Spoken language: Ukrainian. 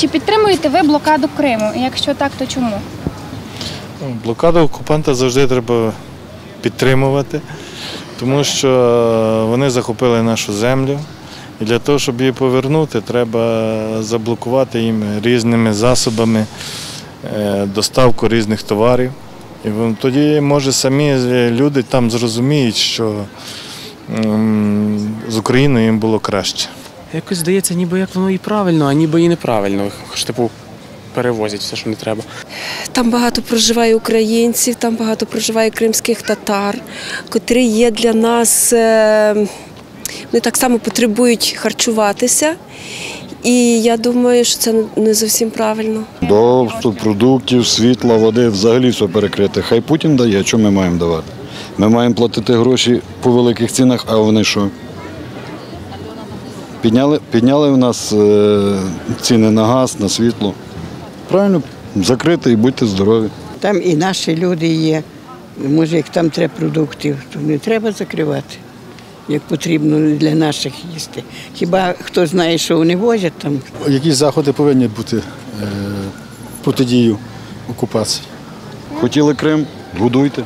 Чи підтримуєте ви блокаду Криму? Якщо так, то чому? Ну, Блокаду окупанта завжди треба підтримувати, тому що вони захопили нашу землю. І для того, щоб її повернути, треба заблокувати їм різними засобами е, доставку різних товарів. І тоді, може, самі люди там зрозуміють, що з Україною їм було краще. Якось здається, ніби як воно і правильно, а ніби і неправильно. Хоч типу перевозять все, що не треба. Там багато проживає українців, там багато проживає кримських татар, котрі є для нас. е, Вони так само потребують харчуватися. І я думаю, що це не зовсім правильно. Доступ продуктів, світла, води, взагалі все перекрите. Хай Путін дає, що ми маємо давати? Ми маємо платити гроші по великих цінах, а вони що? Підняли, підняли в нас е, ціни на газ, на світло. Правильно, закрити і будьте здорові. Там і наші люди є. Може, як там треба продуктів, то не треба закривати, як потрібно для наших їсти. Хіба хто знає, що вони возять там? Якісь заходи повинні бути е, протидію окупації. Хотіли Крим, будуйте.